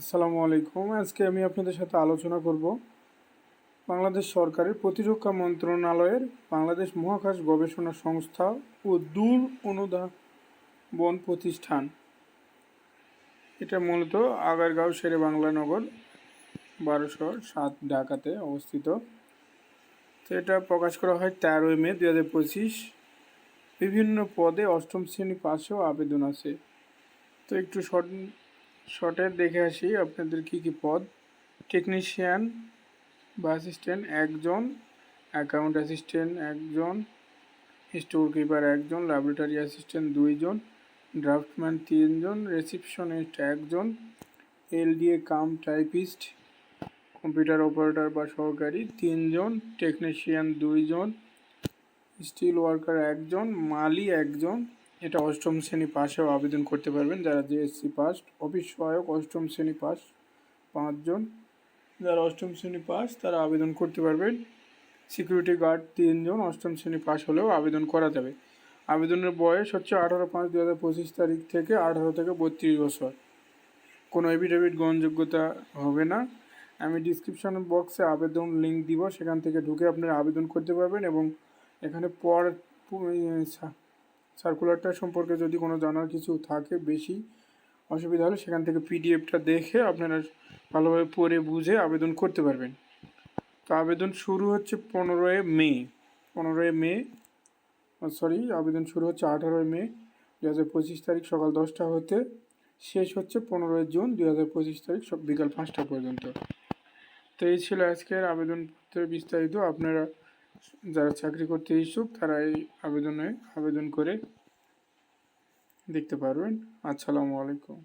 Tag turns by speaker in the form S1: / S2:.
S1: আসসালামু আলাইকুম। আজকে আমি আপনাদের সাথে আলোচনা করব বাংলাদেশ সরকারের প্রতিরক্ষা মন্ত্রণালয়ের বাংলাদেশ মহাকাশ গবেষণা সংস্থা ও দূর অনুধাবন প্রতিষ্ঠান। এটা মূলত আগারগাঁও শেরে বাংলা নগর বারোশো সাত ঢাকাতে অবস্থিত। তো এটা প্রকাশ করা হয় তেরোই মে দু হাজার পঁচিশ। বিভিন্ন পদে অষ্টম শ্রেণি পাশেও আবেদন আছে। তো একটু শর্ট শর্টে দেখে আসি আপনাদের কি কি পদ। টেকনিশিয়ান বা অ্যাসিস্ট্যান্ট একজন অ্যাকাউন্ট অ্যাসিস্ট্যান্ট একজন স্টোর কিপার একজন ল্যাবরেটরি অ্যাসিস্ট্যান্ট দুইজন ড্রাফটম্যান তিনজন রিসিপশনিস্ট একজন LDA cum typist computer operator বা সহকারী তিনজন টেকনিশিয়ান দুইজন স্টিল ওয়ার্কার একজন, মালি একজন এটা অষ্টম শ্রেণি পাশেও আবেদন করতে পারবেন। যারা জিএসসি পাস অফিস সহায়ক, অষ্টম শ্রেণি পাস পাঁচজন। যারা অষ্টম শ্রেণি পাস তারা আবেদন করতে পারবেন। সিকিউরিটি গার্ড তিনজন অষ্টম শ্রেণি পাস হলেও আবেদন করা যাবে। আবেদনের বয়স হচ্ছে আঠারো পাঁচ দু হাজার পঁচিশ তারিখ থেকে আঠারো থেকে বত্রিশ বছর। কোনো এফিডেভিট গ্রহণযোগ্যতা হবে না। আমি ডিসক্রিপশন বক্সে আবেদন লিঙ্ক দিব। সেখান থেকে ঢুকে আপনারা আবেদন করতে পারবেন এবং এখানে পর সার্কুলারটা সম্পর্কে যদি কোনো জানার কিছু থাকে বেশি অসুবিধা হলে সেখান থেকে পিডিএফটা দেখে আপনারা ভালোভাবে পড়ে বুঝে আবেদন করতে পারবেন। তো আবেদন শুরু হচ্ছে পনেরোই মে পনেরোই মে সরি আবেদন শুরু হচ্ছে আঠারোই মে দু হাজার পঁচিশ তারিখ সকাল দশটা হতে, শেষ হচ্ছে পনেরোই জুন দু হাজার পঁচিশ তারিখ সব বিকাল পাঁচটা পর্যন্ত। তো এই ছিল আজকের আবেদনপত্রের বিস্তারিত। আপনারা যারা চাকরি করতে ইচ্ছুক তারা এই আবেদনে আবেদন করে দেখতে পারবেন। আসসালামু আলাইকুম।